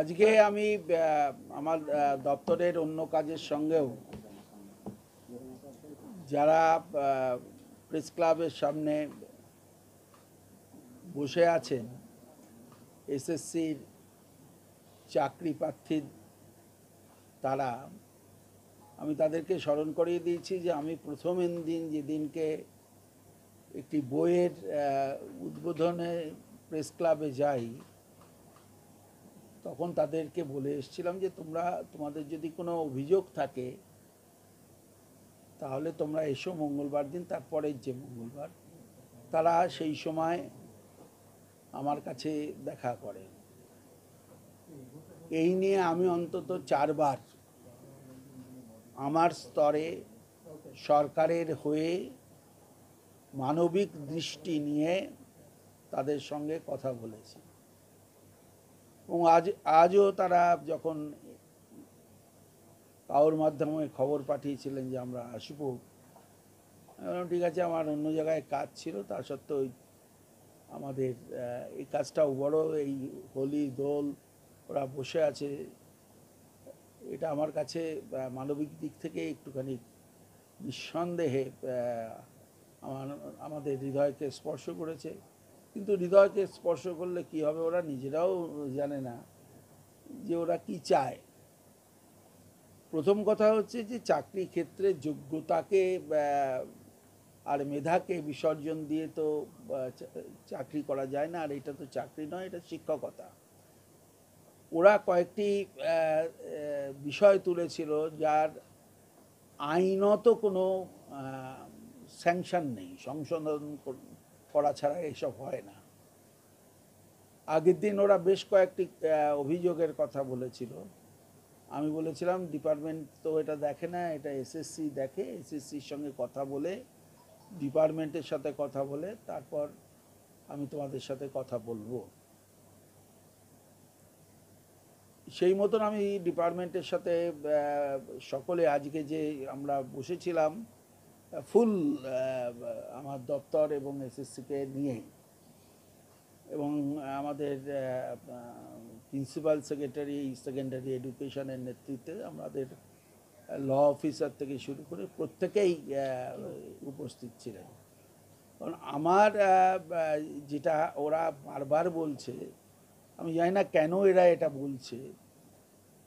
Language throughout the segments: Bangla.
আজকে আমি আমার দপ্তরের অন্য কাজের সঙ্গেও যারা প্রেস ক্লাবের সামনে বসে আছেন, এসএসসির চাকরি প্রার্থী তারা, আমি তাদেরকে স্মরণ করিয়ে দিয়েছি যে আমি প্রথম দিন যেদিনকে একটি বইয়ের উদ্বোধনে প্রেস ক্লাবে যাই তখন তাদেরকে বলে এসেছিলাম যে তোমরা, তোমাদের যদি কোনো অভিযোগ থাকে, তাহলে তোমরা এসো মঙ্গলবার দিন, তারপরের যে মঙ্গলবার, তারা সেই সময় আমার কাছে দেখা করে। এই নিয়ে আমি অন্তত চারবার আমার স্তরে সরকারের হয়ে মানবিক দৃষ্টি নিয়ে তাদের সঙ্গে কথা বলেছি। এবং আজ, আজও তারা যখন কারোর মাধ্যমে খবর পাঠিয়েছিলেন যে আমরা আসব ঠিক আছে, আমার অন্য জায়গায় কাজ ছিল তা সত্ত্বেও আমাদের এই কাজটাও বড়, এই হোলি দোল, ওরা বসে আছে। এটা আমার কাছে মানবিক দিক থেকে একটুখানি নিঃসন্দেহে আমার, আমাদের হৃদয়কে স্পর্শ করেছে। কিন্তু হৃদয়কে স্পর্শ করলে কি হবে ওরা নিজেরাও জানে না যে ওরা কি চায়। প্রথম কথা হচ্ছে যে চাকরি ক্ষেত্রে যোগ্যতাকে আর মেধাকে বিসর্জন দিয়ে তো চাকরি করা যায় না, আর এটা তো চাকরি নয়, এটা শিক্ষকতা। ওরা কয়েকটি বিষয় তুলেছিল যার আইনত কোনো স্যাংশন নেই, সংশোধন কর- ছাড়া এইসব হয় না। আগের দিন ওরা বেশ কয়েকটি অভিযোগের কথা বলেছিল। আমি বলেছিলাম, ডিপার্টমেন্ট তো এটা দেখে না, এটা এসএসসি দেখে এসএসসির সঙ্গে কথা বলে, ডিপার্টমেন্টের সাথে কথা বলে, তারপর আমি তোমাদের সাথে কথা বলব। সেই মতন আমি ডিপার্টমেন্টের সাথে সকলে আজকে যে আমরা বসেছিলাম ফুল আমার দপ্তর এবং এসএসসিকে নিয়েই এবং আমাদের প্রিন্সিপাল সেক্রেটারি, সেকেন্ডারি এডুকেশনের নেতৃত্বে আমাদের ল অফিসার থেকে শুরু করে প্রত্যেকেই উপস্থিত ছিলেন। কারণ আমার যেটা ওরা বারবার বলছে, আমি জানি না কেন এরা এটা বলছে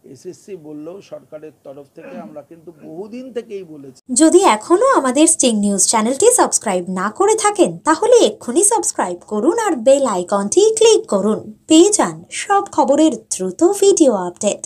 এসএসসি বললেও সরকারের তরফ থেকে আমরা কিন্তু বহুদিন থেকেই বলেছি। যদি এখনও আমাদের স্টিং নিউজ চ্যানেলটি সাবস্ক্রাইব না করে থাকেন, তাহলে এক্ষুনি সাবস্ক্রাইব করুন আর বেল আইকনটি ক্লিক করুন। পেয়ে যান সব খবরের দ্রুত ভিডিও আপডেট।